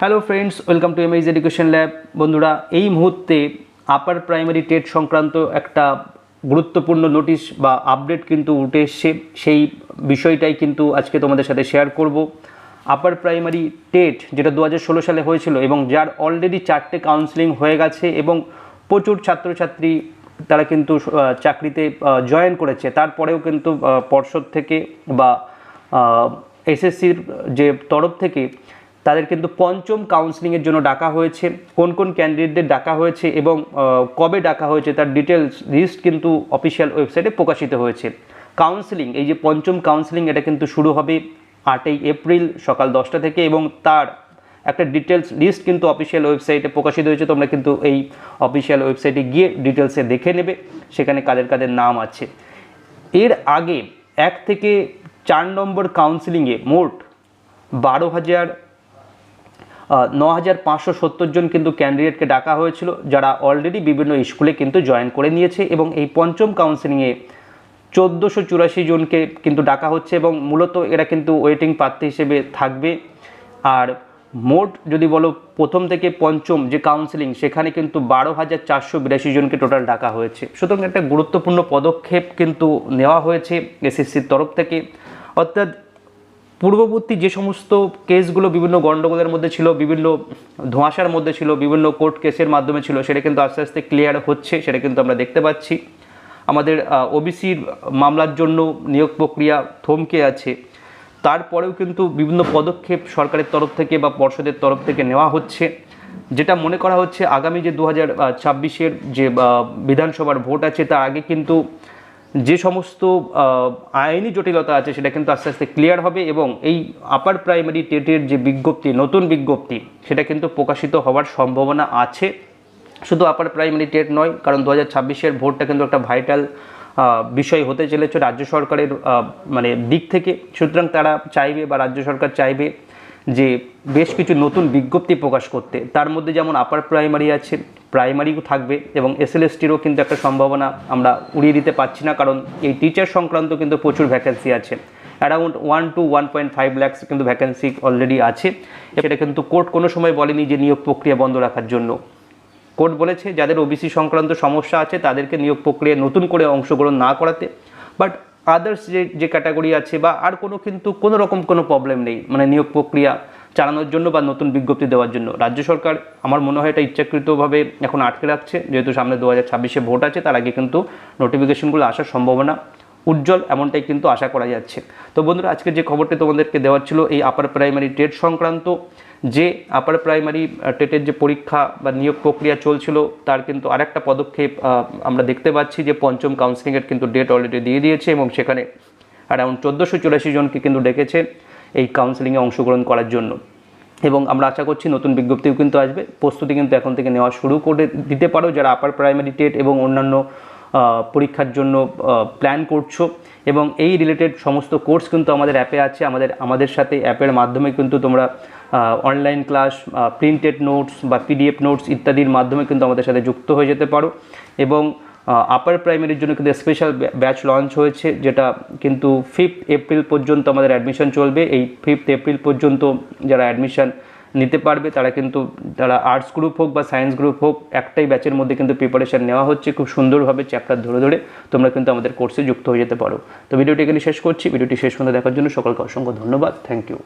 Hello friends welcome to এমএইজ education lab বন্ধুরা, এই মুহূর্তে আপার প্রাইমারি টেট সংক্রান্ত একটা গুরুত্বপূর্ণ নোটিশ বা আপডেট কিন্তু উঠে এসছে। সেই বিষয়টাই কিন্তু আজকে তোমাদের সাথে শেয়ার করব। আপার প্রাইমারি টেট যেটা দু সালে হয়েছিল এবং যার অলরেডি চারটে কাউন্সিলিং হয়ে গেছে এবং প্রচুর ছাত্রছাত্রী তারা কিন্তু চাকরিতে জয়েন করেছে। তারপরেও কিন্তু পর্ষদ থেকে বা এসএসসির যে তরফ থেকে তাদের কিন্তু পঞ্চম কাউন্সিলিংয়ের জন্য ডাকা হয়েছে, কোন কোন ক্যান্ডিডেটদের ডাকা হয়েছে এবং কবে ডাকা হয়েছে তার ডিটেলস লিস্ট কিন্তু অফিসিয়াল ওয়েবসাইটে প্রকাশিত হয়েছে। কাউন্সিলিং এই যে পঞ্চম কাউন্সিলিং এটা কিন্তু শুরু হবে আটই এপ্রিল সকাল দশটা থেকে এবং তার একটা ডিটেলস লিস্ট কিন্তু অফিসিয়াল ওয়েবসাইটে প্রকাশিত হয়েছে, তোমরা কিন্তু এই অফিসিয়াল ওয়েবসাইটে গিয়ে ডিটেলসে দেখে নেবে, সেখানে কাদের কাদের নাম আছে। এর আগে এক থেকে চার নম্বর কাউন্সিলিংয়ে মোট বারো হাজার ন হাজার পাঁচশো সত্তর জন কিন্তু ক্যান্ডিডেটকে ডাকা হয়েছিল, যারা অলরেডি বিভিন্ন স্কুলে কিন্তু জয়েন করে নিয়েছে এবং এই পঞ্চম কাউন্সিলিংয়ে চোদ্দোশো চুরাশি জনকে কিন্তু ডাকা হচ্ছে এবং মূলত এরা কিন্তু ওয়েটিং প্রার্থী হিসেবে থাকবে। আর মোট যদি বলো, প্রথম থেকে পঞ্চম যে কাউন্সিলিং সেখানে কিন্তু বারো হাজার চারশো বিরাশি জনকে টোটাল ডাকা হয়েছে। সুতরাং একটা গুরুত্বপূর্ণ পদক্ষেপ কিন্তু নেওয়া হয়েছে এসএসসির তরফ থেকে। অর্থাৎ পূর্ববর্তী যে সমস্ত কেসগুলো বিভিন্ন গণ্ডগোলের মধ্যে ছিল, বিভিন্ন ধোঁয়াশার মধ্যে ছিল, বিভিন্ন কোর্ট কেসের মাধ্যমে ছিল, সেটা কিন্তু আস্তে আস্তে ক্লিয়ার হচ্ছে, সেটা কিন্তু আমরা দেখতে পাচ্ছি। আমাদের ওবিসির মামলার জন্য নিয়োগ প্রক্রিয়া থমকে আছে। তারপরেও কিন্তু বিভিন্ন পদক্ষেপ সরকারের তরফ থেকে বা পর্ষদের তরফ থেকে নেওয়া হচ্ছে। যেটা মনে করা হচ্ছে আগামী যে দু হাজার যে বিধানসভার ভোট আছে, তার আগে কিন্তু যে সমস্ত আইনি জটিলতা আছে সেটা কিন্তু আস্তে আস্তে ক্লিয়ার হবে এবং এই আপার প্রাইমারি টেটের যে বিজ্ঞপ্তি, নতুন বিজ্ঞপ্তি, সেটা কিন্তু প্রকাশিত হওয়ার সম্ভাবনা আছে। শুধু আপার প্রাইমারি টেট নয়, কারণ দু হাজার ছাব্বিশের ভোটটা কিন্তু একটা ভাইটাল বিষয় হতে চলেছে রাজ্য সরকারের মানে দিক থেকে। সুতরাং তারা চাইবে বা রাজ্য সরকার চাইবে যে বেশ কিছু নতুন বিজ্ঞপ্তি প্রকাশ করতে, তার মধ্যে যেমন আপার প্রাইমারি আছে প্রাইমারিও থাকবে এবং এসএলএসটিরও কিন্তু একটা সম্ভাবনা আমরা উড়িয়ে দিতে পারছি না, কারণ এই টিচার সংক্রান্ত কিন্তু প্রচুর ভ্যাকেন্সি আছে। Around one to one point five lakhs কিন্তু ভ্যাকেন্সি অলরেডি আছে। সেটা কিন্তু কোর্ট কোনো সময় বলেনি যে নিয়োগ প্রক্রিয়া বন্ধ রাখার জন্য। কোর্ট বলেছে, যাদের ওবিসি সংক্রান্ত সমস্যা আছে, তাদেরকে নিয়োগ প্রক্রিয়ায় নতুন করে অংশগ্রহণ না করাতে বাট আদার্স যে যে ক্যাটাগরি আছে বা আর কোনো কিন্তু কোনো রকম কোনো প্রবলেম নেই। মানে নিয়োগ প্রক্রিয়া চালানোর জন্য বা নতুন বিজ্ঞপ্তি দেওয়ার জন্য। রাজ্য সরকার আমার মনে হয় এটা ইচ্ছাকৃতভাবে এখন আটকে রাখছে। যেহেতু সামনে দু হাজার ছাব্বিশে ভোট আছে, তার আগে কিন্তু নোটিফিকেশনগুলো আসার সম্ভাবনা উজ্জ্বল, এমনটাই কিন্তু আশা করা যাচ্ছে। তো বন্ধুরা আজকে যে খবরটি তোমাদেরকে দেওয়ার ছিল, এই আপার প্রাইমারি টেট সংক্রান্ত যে আপার প্রাইমারি টেটের যে পরীক্ষা বা নিয়োগ প্রক্রিয়া চলছিল, তার কিন্তু আরেকটা পদক্ষেপ আমরা দেখতে পাচ্ছি যে পঞ্চম কাউন্সিলিংয়ের কিন্তু ডেট অলরেডি দিয়ে দিয়েছে এবং সেখানে অ্যারাউন্ড চোদ্দোশো চুরাশি জনকে কিন্তু ডেকেছে এই কাউন্সিলিংয়ে অংশগ্রহণ করার জন্য। এবং আমরা আশা করছি নতুন বিজ্ঞপ্তিও কিন্তু আসবে। প্রস্তুতি কিন্তু এখন থেকে নেওয়া শুরু করে দিতে পারো যারা আপার প্রাইমারি টেট এবং অন্যান্য পরীক্ষার জন্য প্ল্যান করছ। এবং এই রিলেটেড সমস্ত কোর্স কিন্তু আমাদের অ্যাপে আছে। আমাদের আমাদের সাথে অ্যাপের মাধ্যমে কিন্তু তোমরা অনলাইন ক্লাস প্রিন্টেড নোটস বা পিডিএফ নোটস ইত্যাদির মাধ্যমে কিন্তু আমাদের সাথে যুক্ত হয়ে যেতে পারো। এবং আপার প্রাইমারির জন্য কিন্তু স্পেশাল ব্যাচ লঞ্চ হয়েছে, যেটা কিন্তু ফিফথ এপ্রিল পর্যন্ত আমাদের অ্যাডমিশন চলবে। এই ফিফথ এপ্রিল পর্যন্ত যারা অ্যাডমিশন নিতে পারবে, তারা কিন্তু, তারা আর্টস গ্রুপ হোক বা সায়েন্স গ্রুপ হোক, একটাই ব্যাচের মধ্যে কিন্তু প্রিপারেশান নেওয়া হচ্ছে খুব সুন্দরভাবে চ্যাপ্টার ধরে ধরে, তোমরা কিন্তু আমাদের কোর্সে যুক্ত হয়ে যেতে পারো। তো ভিডিওটি এখানে শেষ করছি, ভিডিওটি শেষ পর্যন্ত দেখার জন্য সকলকে অসংখ্য ধন্যবাদ থ্যাংক ইউ